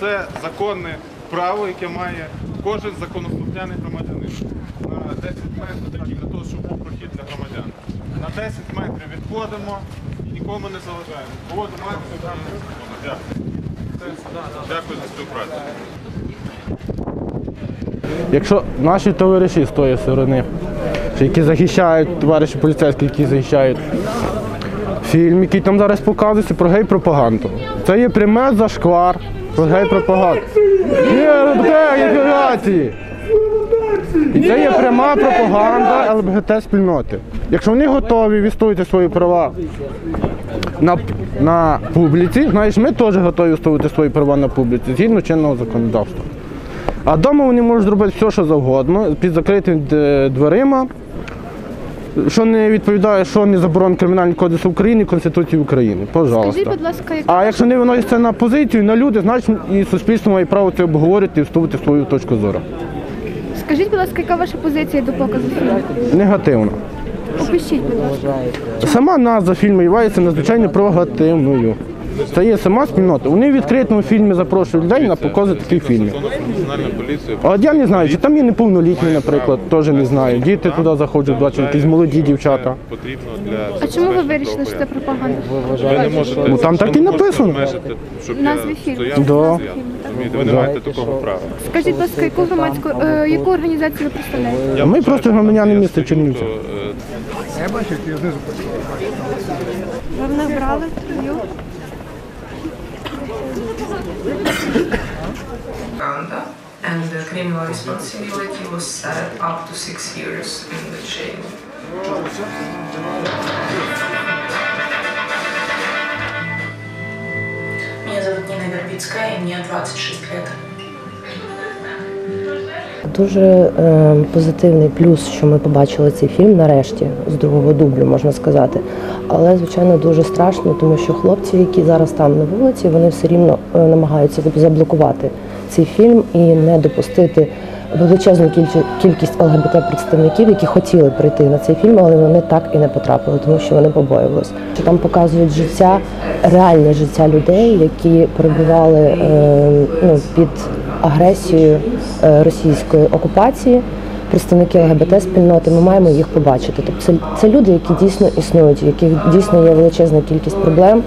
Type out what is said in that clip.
Це законне право, яке має кожен законослухняний громадянин. На 10 метрів для того, щоб був прохід для громадян. На 10 метрів відходимо і нікому не заважаємо. Поводу маємо Дякую. Дякую за співпрацю. Якщо наші товариші з тої сторони які захищають, товариші поліцейські, які захищають фільм, який там зараз показується про гей-пропаганду. Це є пряме зашквар про гей-пропаганду. І це є пряма пропаганда ЛГБТ спільноти. Якщо вони готові відстоювати свої права на, на публіці, знаєш, ми теж готові відстоювати свої права на публіці згідно чинного законодавства. А вдома вони можуть зробити все, що завгодно, під закритими дверима, що не відповідає, що не заборонено Кримінальний кодекс України Конституції України. Пожалуйста. Скажіть, будь ласка, як А якщо не виносять це на позицію, на люди, значить і суспільство має право це обговорити і вступити свою точку зору. скажіть, будь ласка, яка ваша позиція до показу фільму? Негативно. Опишіть, будь ласка. Сама назва фільму є надзвичайно прогативною. Це є сама спільнота. Вони в відкритому фільмі запрошують людей на покази таких фільмів. А от я не знаю, чи там є неповнолітні, наприклад, теж не знаю. Діти туди заходять, бачу, якісь молоді дівчата. Потрібно для А чому ви вирішили, що це пропаганда? Ви не можете Ну, там так і написано. обмежити, щоб В назві фільму. стояв, Да. стояв. Розумієте, Ви не маєте такого права. Скажіть, будь ласка, яку громадську, е, яку організацію ви представляєте? Ми просто громадяни міста Чернівця. Ви в них брали інтерв'ю? propaganda, and the criminal responsibility was set up to six years in the jail. Меня зовут Нина Вербицкая, и мне 26 лет. Дуже е, позитивний плюс, що ми побачили цей фільм нарешті з другого дублю, можна сказати. Але звичайно дуже страшно, тому що хлопці, які зараз там на вулиці, вони все рівно е, намагаються заблокувати цей фільм і не допустити величезну кількість, ЛГБТ представників, які хотіли прийти на цей фільм, але вони так і не потрапили, тому що вони побоювалися. Там показують життя, реальне життя людей, які перебували е, ну, під агресією е, російської окупації, представники ЛГБТ спільноти, ми маємо їх побачити. Тобто це, це люди, які дійсно існують, яких дійсно є величезна кількість проблем.